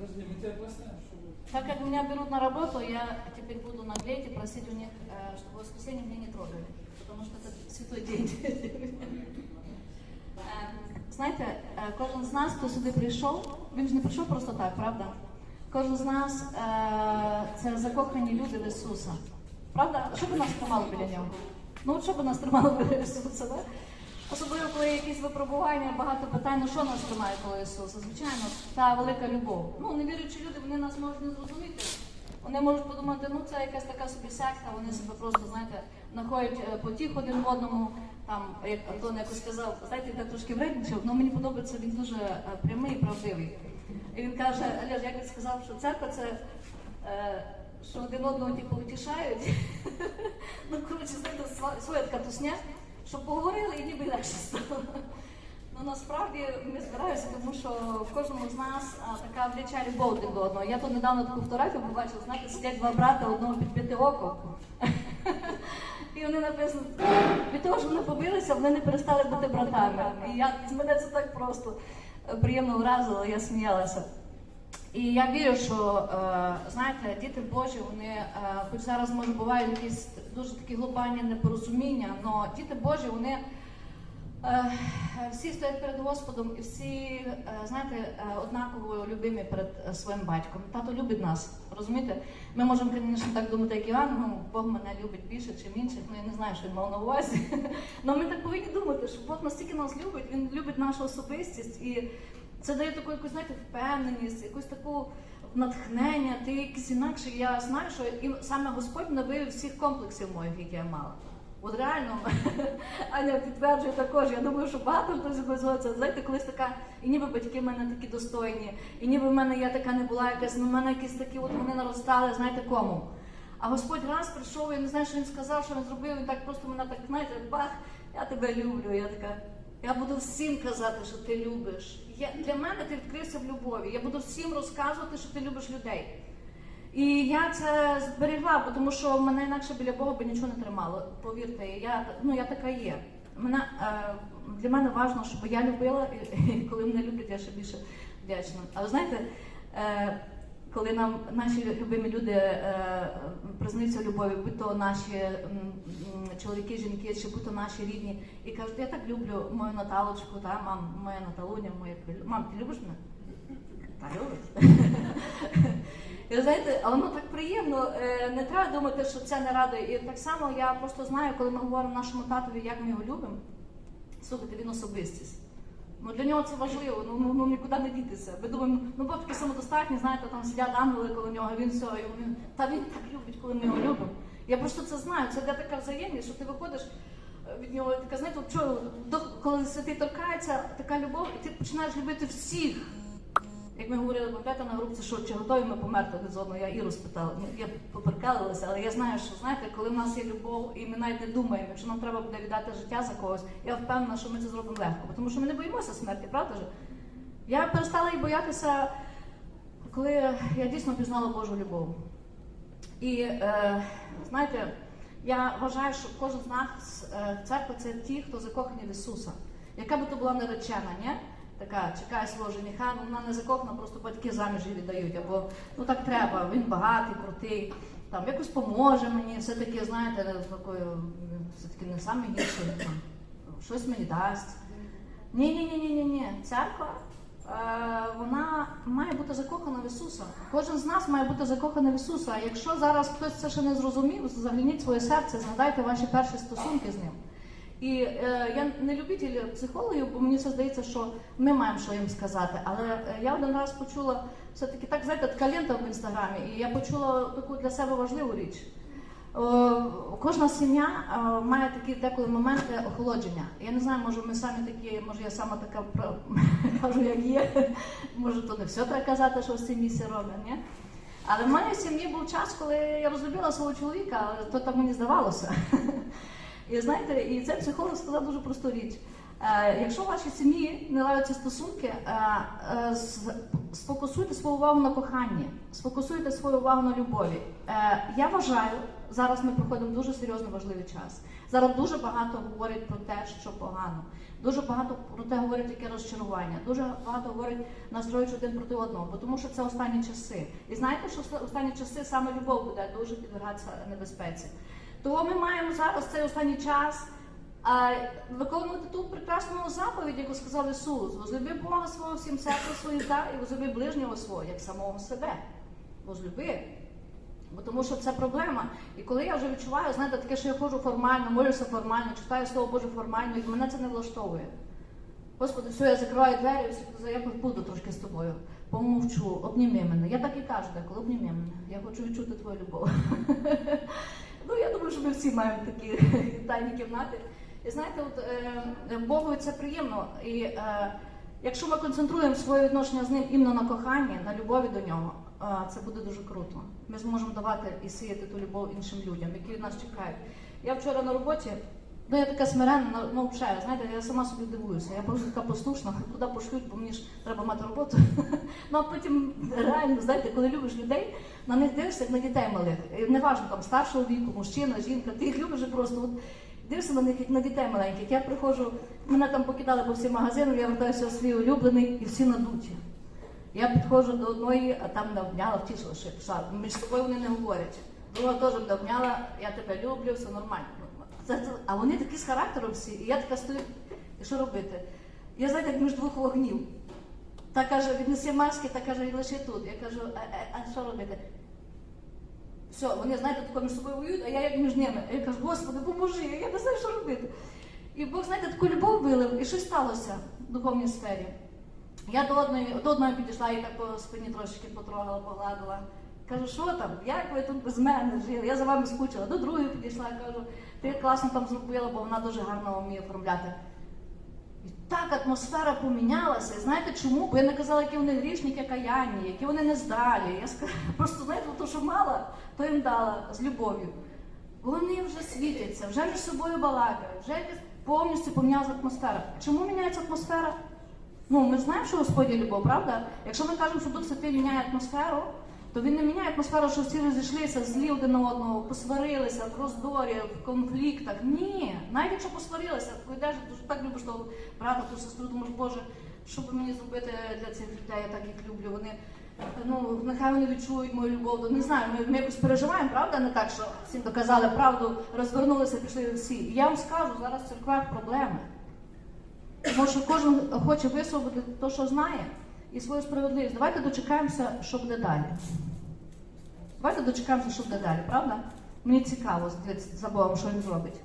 Подожди, мы тебя поставим, чтобы... Так как меня берут на работу, я теперь буду наглеть и просить у них, э, чтобы в воскресенье меня не трогали, потому что это святой день. Е, Знаєте, е, кожен з нас, хто сюди прийшов, він ж не прийшов просто так, правда? Кожен з нас е, це закохані люди в Ісуса. Правда? Що би нас тримало біля нього? Ну, от що би нас тримало біля Ісуса, да? Особливо, коли є якісь випробування, багато питань, ну що нас тримає коло Ісуса? Звичайно, та велика любов. Ну, невіруючі люди, вони нас можуть не зрозуміти. Вони можуть подумати, ну це якась така собі секта, вони себе просто, знаєте, знаходять е, потіх один в одному. Там, як Антон якось сказав, знаєте, я трошки вредничав, але мені подобається, він дуже е, прямий і правдивий. І він каже, Олеж, як він сказав, що церква це. е, Що один одного типу утішають. ну, коротше, знаєте, своя така тусня, щоб поговорили і ніби легше стало. Ну насправді ми збираємося, тому що в кожному з нас а, така вліча любов один до одного. Я тут недавно таку фотографію побачила, знаєте, сидять два брата одного під п'яти око. І вони написано, від того, що вони побилися, вони не перестали бути братами. І я, мене це так просто е, приємно вразило, я сміялася. І я вірю, що е, знаєте, діти Божі, вони, е, хоч зараз може бувають якісь дуже такі глобальні непорозуміння, але діти Божі, вони е, всі стоять перед Господом і всі, знаєте, однаково любимі перед своїм батьком. Тато любить нас, розумієте? Ми можемо, звісно, так думати, як Іван, ну Бог мене любить більше, ніж інших. Ну я не знаю, що він мав на увазі. Але ми так повинні думати, що Бог настільки нас любить, він любить нашу особистість і. Це дає таку якусь, знаєте, впевненість, якусь таку натхнення, ти якийсь інакший. Я знаю, що і саме Господь навив всіх комплексів моїх, які я мала. От реально, Аня підтверджує також. Я думаю, що багато хто згодиться. Знаєте, колись така, і ніби батьки в мене такі достойні, і ніби в мене я така не була якась, ну в мене якісь такі, от вони наростали, знаєте кому. А Господь раз прийшов, я не знаю, що він сказав, що він зробив, він так просто мене так, знаєте, бах, я тебе люблю. Я така. Я буду всім казати, що ти любиш. Я, для мене ти відкрився в любові. Я буду всім розказувати, що ти любиш людей. І я це зберегла, тому що мене інакше біля Бога би нічого не тримало. Повірте, я, ну, я така є. Мене, е, для мене важливо, щоб я любила, і, і коли мене люблять, я ще більше вдячна. Але знаєте, е, коли нам наші любимі люди е, признаються любові, будь то наші чоловіки, жінки, чи будь то наші рідні, і кажуть, я так люблю мою Наталочку, та, мам, моя Наталуня, моя мам, ти любиш мене? Та любить. І знаєте, воно так приємно. е, Не треба думати, що це не радує. І так само я просто знаю, коли ми говоримо нашому татові, як ми його любимо. Слухайте, він особистість. Ну для нього це важливо, ну, ну, ну нікуди не дітися. Ми думаємо, ну бабки самодостатні, знаєте, там сидять ангели коло нього, він все, і він, та він так любить, коли ми його любимо. Я просто це знаю, це де така взаємність, що ти виходиш е, від нього, така, знаєте, от чого, до- коли святий торкається, така любов, і ти починаєш любити всіх. Як ми говорили, пам'ятаєте на групці, що чи готові ми померти один одного, я Іру спитала. Ну, я поперкалилася, але я знаю, що знаєте, коли в нас є любов, і ми навіть не думаємо, якщо нам треба буде віддати життя за когось, я впевнена, що ми це зробимо легко. Тому що ми не боїмося смерті, правда ж? Я перестала її боятися, коли я дійсно пізнала Божу любов. І е, знаєте, я вважаю, що кожен з нас е, церква це ті, хто закохані в Ісуса. Яка би то була наречена, ні? Така чекає свого жениха, ну вона не закохана, просто батьки заміж її віддають, або ну так треба, він багатий, крутий, там якось поможе мені, все-таки, знаєте, такою, все-таки не саме гірше, там, щось мені дасть. Ні, ні, ні, ні, ні. Церква е, вона має бути закохана в Ісуса. Кожен з нас має бути закоханий в Ісуса. Якщо зараз хтось це ще не зрозумів, загляніть своє серце, згадайте ваші перші стосунки з ним. І е, я не любитель психологів, бо мені все здається, що ми маємо що їм сказати. Але е, я один раз почула все-таки так, знаєте, така в інстаграмі, і я почула таку для себе важливу річ. Е, Кожна сім'я е, має такі деколи моменти охолодження. Я не знаю, може ми самі такі, може я сама така кажу, як є. Може, то не все треба казати, що в цій місці роблять, ні? Але в моїй сім'ї був час, коли я розлюбила свого чоловіка, то так мені здавалося. І знаєте, і цей психолог сказав дуже просту річ. Е, якщо в вашій сім'ї не ладяться стосунки, е, е, сфокусуйте свою увагу на коханні, сфокусуйте свою увагу на любові. Я вважаю, зараз ми проходимо дуже серйозно важливий час. Зараз дуже багато говорять про те, що погано. Дуже багато про те говорять, яке розчарування. Дуже багато говорять настроюючи один проти одного, бо тому що це останні часи. І знаєте, що останні часи саме любов буде дуже підвергатися небезпеці. Тому ми маємо зараз цей останній час а, виконувати ту прекрасну заповідь, яку сказав Ісус. Возлюби Бога свого всім серцем своїм та і возлюби ближнього свого, як самого себе. Возлюби. Бо тому що це проблема. І коли я вже відчуваю, знаєте, таке, що я ходжу формально, молюся формально, читаю слово Боже формально, і мене це не влаштовує. Господи, все, я закриваю двері, все, я буду трошки з тобою. Помовчу, обніми мене. Я так і кажу, деколи обніми мене. Я хочу відчути твою любов. що ми всі маємо такі тайні кімнати. І знаєте, от е, Богу це приємно. І е, якщо ми концентруємо своє відношення з ним іменно на коханні, на любові до нього, е, це буде дуже круто. Ми зможемо давати і сіяти ту любов іншим людям, які нас чекають. Я вчора на роботі. Ну, я така смиренна, ну взагалі, знаєте, я сама собі дивуюся. Я просто така послушна, куди пошлють, бо мені ж треба мати роботу. ну а потім реально, знаєте, коли любиш людей, на них дивишся, як на дітей малих. Неважно там старшого віку, мужчина, жінка, ти їх любиш просто от, дивишся на них як на дітей маленьких. Я приходжу, мене там покидали по всім магазинам, я вертаюся в свій улюблений і всі надуті. Я підходжу до одної, а там не обняла, втішила, що. Між собою вони не говорять. Друга теж мене обняла, я тебе люблю, все нормально. А вони такі з характером всі, і я така стою, що робити? Я знаєте, як між двох вогнів. Та каже, віднеси маски, та каже, лише тут. Я кажу, а, а, а що робити? Все, вони, знаєте, тако між собою воюють, а я як між ними. Я кажу, Господи, поможи, я не знаю, що робити. І Бог, знаєте, таку любов вилив, і щось сталося в духовній сфері. Я до одної, до одної підійшла і так по спині трошки потрогала, погладила. Кажу, що там, як ви тут без мене жили? Я за вами скучила. До другої підійшла, кажу, ти класно там зробила, бо вона дуже гарно вміє оформляти. І так атмосфера помінялася. І знаєте чому? Бо я не казала, які вони грішники каянні, які вони нездалі. Я сказала, просто знаєте, то, що мала, то їм дала з любов'ю. Вони вже світяться, вже між собою балакають, вже повністю помінялася атмосфера. Чому міняється атмосфера? Ну, ми знаємо, що Господь є любов, правда? Якщо ми кажемо, що Дух Святий міняє атмосферу, то він не міняє атмосферу, що всі розійшлися, злі один на одного, посварилися в роздорі, в конфліктах. Ні, навіть якщо посварилися, ти йдеш, так любиш того брата, ту сестру, думаєш, Боже, що би мені зробити для цих людей, я так їх люблю. Вони ну нехай вони відчують мою любов. Не знаю, ми, ми якось переживаємо, правда? Не так, що всім доказали правду, розвернулися, пішли всі. І я вам скажу, зараз в церквах проблеми. Тому що кожен хоче висвободити те, що знає, і свою справедливість. Давайте дочекаємося, що буде далі. Давайте дочекаємося, що буде далі, правда? Мені цікаво за Богом, що він зробить.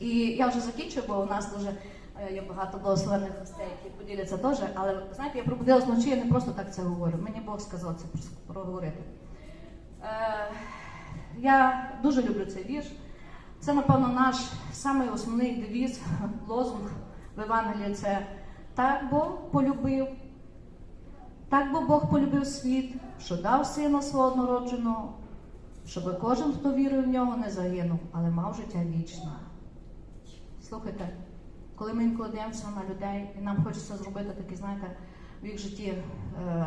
І я вже закінчую, бо у нас дуже е, є багато благословенних гостей, які поділяться теж. Але знаєте, я пробудилась вночі, я не просто так це говорю. Мені Бог сказав це проговорити. Е, я дуже люблю цей вірш. Це, напевно, наш самий основний девіз, лозунг в Євангелії це так Бог полюбив, так бо Бог полюбив світ, що дав сина свого однородженого, щоб кожен, хто вірує в нього, не загинув, але мав життя вічне. Слухайте, коли ми інколи дивимося на людей, і нам хочеться зробити такі, знаєте, в їх житті е,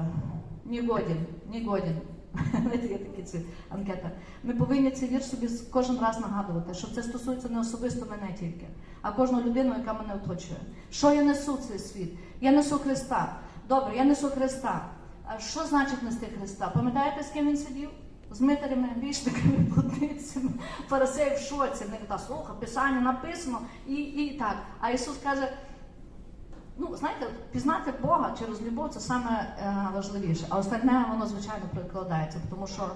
ні годін, ні годін. Є такі ці анкети. Ми повинні цей вірш собі кожен раз нагадувати, що це стосується не особисто мене тільки, а кожну людину, яка мене оточує. Що я несу цей світ? Я несу Христа. Добре, я несу Христа. А що значить нести Христа? Пам'ятаєте, з ким він сидів? З митарями, грішниками, блудницями, фарисеї в шоці. В них та слуха, писання написано і, і так. А Ісус каже. Ну, знаєте, пізнати Бога через любов це саме е, важливіше. А остальне воно звичайно прикладається, тому що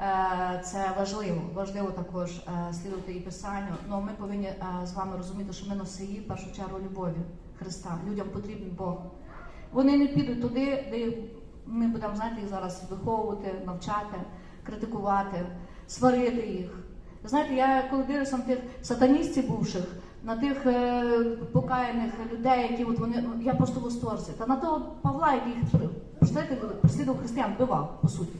е, це важливо. Важливо також е, слідувати і писанню. Ну ми повинні з вами розуміти, що ми носії в першу чергу любові Христа. Людям потрібен Бог. Вони не підуть туди, де ми будемо знаєте, їх зараз виховувати, навчати, критикувати, сварити їх. Знаєте, я коли дивлюся на тих сатаністів бувших, на тих е, покаяних людей, які от вони, ну, я просто в восторзі. Та на того Павла, який їх при- представляєте, переслідував християн, вбивав, по суті.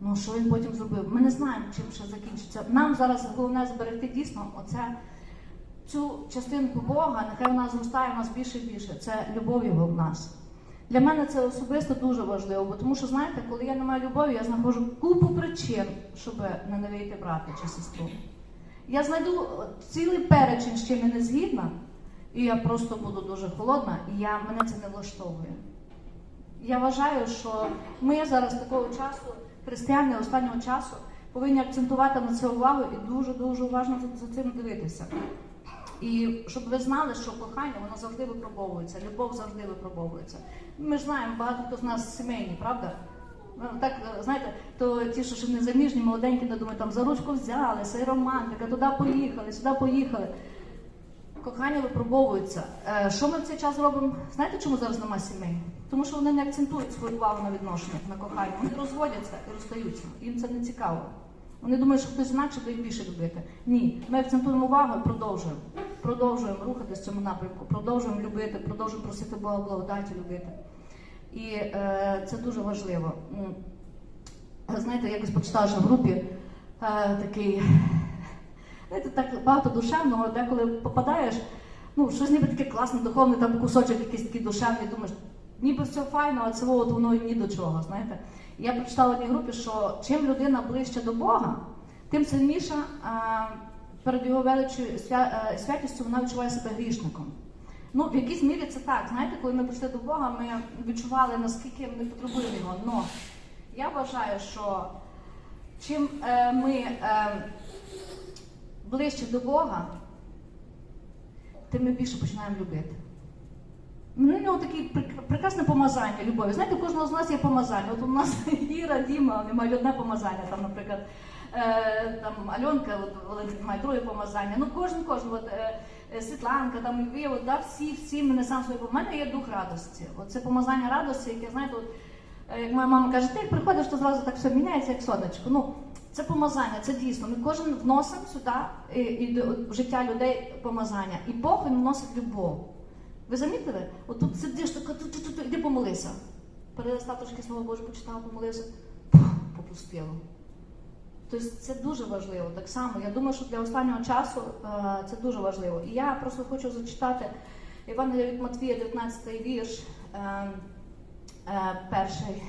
Ну що він потім зробив? Ми не знаємо, чим ще закінчиться. Нам зараз головне зберегти дійсно оце, цю частинку Бога, нехай вона зростає в нас більше і більше. Це любов його в нас. Для мене це особисто дуже важливо, бо тому що знаєте, коли я не маю любові, я знаходжу купу причин, щоб ненавидіти брата чи сестру. Я знайду цілий перечень, з чим я не згідна, і я просто буду дуже холодна, і я, мене це не влаштовує. Я вважаю, що ми зараз такого часу, християни останнього часу, повинні акцентувати на це увагу і дуже-дуже уважно за цим дивитися. І щоб ви знали, що кохання воно завжди випробовується, любов завжди випробовується. Ми ж знаємо, багато хто з нас сімейні, правда? Ну, Так, знаєте, то ті, що не заміжні, молоденькі, не думають, там за ручку взялися, і романтика, туди поїхали, сюди поїхали. Кохання випробовується. Е, Що ми в цей час робимо? Знаєте, чому зараз нема сімей? Тому що вони не акцентують свою увагу на відношення, на кохання. Вони розводяться і розстаються. Їм це не цікаво. Вони думають, що хтось інакше буде їх більше любити. Ні, ми акцентуємо увагу і продовжуємо. Продовжуємо рухатись в цьому напрямку, продовжуємо любити, продовжуємо просити Бога благодаті любити. І е, це дуже важливо. Знаєте, якось почитала в групі е, такий, знаєте, так багато душевного, деколи попадаєш, ну, щось ніби таке класне, духовне, там кусочок якийсь такий душевний, думаєш, ніби все файно, а це от воно ні до чого. знаєте. Я прочитала в одній групі, що чим людина ближче до Бога, тим сильніше перед його величою е, святістю вона відчуває себе грішником. Ну, в якійсь мірі це так. Знаєте, коли ми прийшли до Бога, ми відчували, наскільки ми потребуємо його. Но я вважаю, що чим е, ми е, ближче до Бога, тим ми більше починаємо любити. Ну, У нього таке прекрасне помазання любові. Знаєте, у кожного з нас є помазання. От у нас Іра, Діма, вони мають одне помазання, там, наприклад, е, там Альонка, Валентин має друге помазання. Ну, кожен, кожен, от, е, е, Світланка, там ви, от, да, всі, всі мене сам своє. У мене є дух радості. От це помазання радості, яке, знаєте, от, е, як моя мама каже, ти як приходиш, то зразу так все міняється, як сонечко. Ну, це помазання, це дійсно. Ми кожен вносимо сюди і, і до- в життя людей помазання. І Бог він вносить любов. Ви замітили? От тут сидиш, така ту ту ту іди помолися. Перелистав трошки слово Боже, почитав, помолився, попустило. Тобто це дуже важливо. Так само, я думаю, що для останнього часу е, це дуже важливо. І я просто хочу зачитати Євангелія від Матвія, 19 вірш, е, е, перший,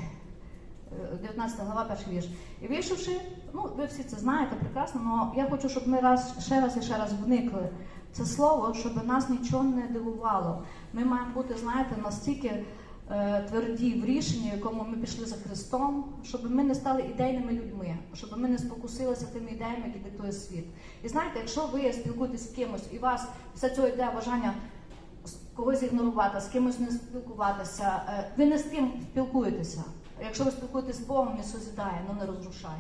е, 19 глава, перший вірш. І вийшовши, ну ви всі це знаєте прекрасно, але я хочу, щоб ми раз ще раз і ще раз вникли це слово, щоб нас нічого не дивувало. Ми маємо бути, знаєте, настільки е, тверді в рішенні, якому ми пішли за Христом, щоб ми не стали ідейними людьми, щоб ми не спокусилися тими ідеями, які диктує світ. І знаєте, якщо ви спілкуєтесь з кимось, і вас після цього йде бажання когось ігнорувати, з кимось не спілкуватися, е, ви не з тим спілкуєтеся. Якщо ви спілкуєтесь з Богом, Він созидає, але не розрушає.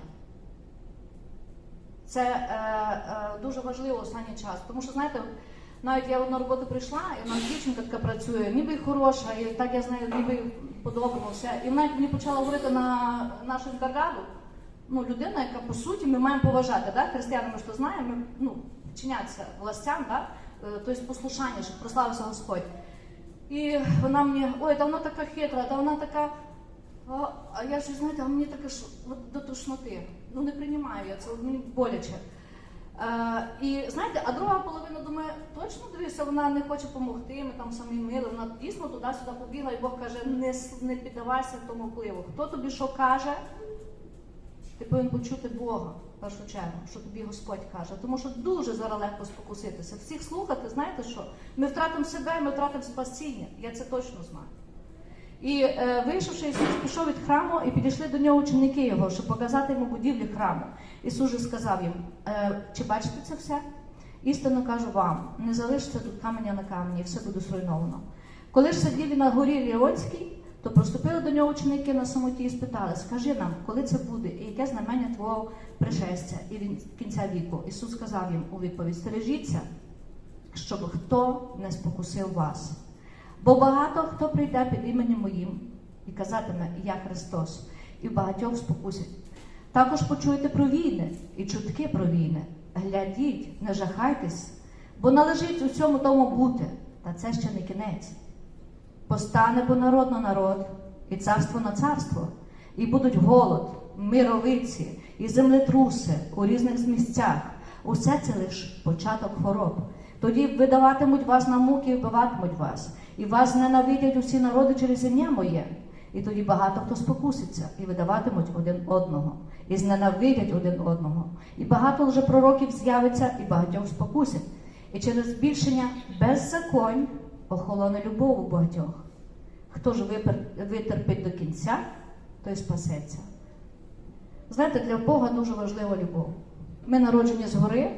Це е, е, дуже важливо останній час. Тому що, знаєте, навіть я на роботу прийшла, і нас дівчинка така працює, ніби хороша, і так я з нею ніби й. І вона мені почала говорити на нашу інкаргаду. Ну, людина, яка по суті ми маємо поважати, да? християни ми ж то знаємо, ми ну, вчинятися властям, да? Е, тобто послушання, щоб прославився Господь. І вона мені, ой, та вона така хитра, та вона така. А, а я ж, знаєте, а мені таке ж от, до тошноти. Ну не приймаю я це, мені боляче. Е, і знаєте, а друга половина думає, точно дивися, вона не хоче допомогти, ми там самі мили, вона дійсно туди-сюди побігла, і Бог каже, не, не піддавайся тому впливу. Хто тобі що каже, ти повинен почути Бога в першу чергу, що тобі Господь каже. Тому що дуже зараз легко спокуситися. Всіх слухати, знаєте що? Ми втратимо себе, ми втратимо спасіння. Я це точно знаю. І е, вийшовши, Ісус пішов від храму і підійшли до нього ученики його, щоб показати йому будівлі храму. Ісус же сказав їм: е, чи бачите це все? Істинно кажу вам, не залишиться тут каменя на камені, і все буде зруйновано. Коли ж сидів на горі Ліонській, то проступили до нього ученики на самоті і спитали: Скажи нам, коли це буде, і яке знамення твого пришестя і він- кінця віку? Ісус сказав їм у відповідь: Стережіться, щоб хто не спокусив вас. Бо багато хто прийде під іменем моїм і казатиме Я Христос, і багатьох спокусять. Також почуєте про війни і чутки про війни. Глядіть, не жахайтесь, бо належить у цьому тому бути, та це ще не кінець. Постане бо народ на народ, і царство на царство, і будуть голод, мировиці, і землетруси у різних місцях. Усе це лиш початок хвороб. Тоді видаватимуть вас на муки і вбиватимуть вас, І вас ненавидять усі народи через ім'я моє. І тоді багато хто спокуситься і видаватимуть один одного, і зненавидять один одного. І багато вже пророків з'явиться, і багатьох спокусять. І через збільшення беззаконь охолоне любов у багатьох. Хто ж витерпить до кінця, той спасеться. Знаєте, для Бога дуже важлива любов. Ми народжені згори.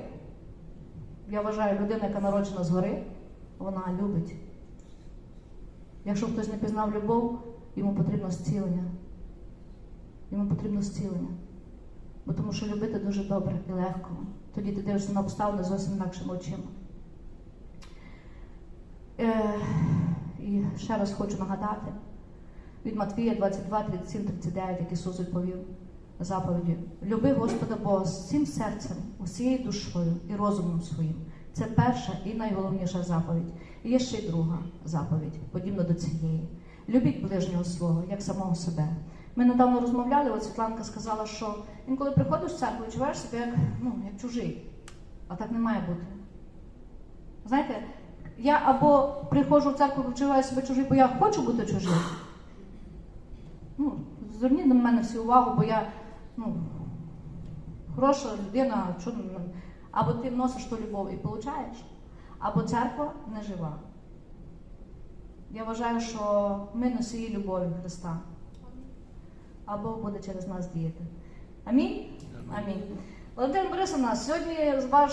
Я вважаю, людина, яка народжена згори, вона любить. Якщо хтось не пізнав любов, йому потрібно зцілення. Йому потрібно зцілення. Бо тому що любити дуже добре і легко. Тоді ти дивишся на обставини зовсім інакшими очима. Е, і ще раз хочу нагадати від Матвія 22, 37, 39, як Ісус відповів заповіді. Люби Господа Бога з всім серцем, усією душою і розумом своїм. Це перша і найголовніша заповідь. І є ще й друга заповідь, подібно до цієї. Любіть ближнього свого, як самого себе. Ми недавно розмовляли, от Світланка сказала, що інколи приходиш в церкву, відчуваєш себе як, ну, як чужий. А так не має бути. Знаєте, я або приходжу в церкву, і відчуваю себе чужий, бо я хочу бути чужим. Ну, зверніть на мене всю увагу, бо я ну, хороша людина, що, ну, або ти вносиш ту любов і получаєш, або церква не жива. Я вважаю, що ми носії любові Христа. Або буде через нас діяти. Амінь? Амінь. Валентина Борисовна, сьогодні з ваш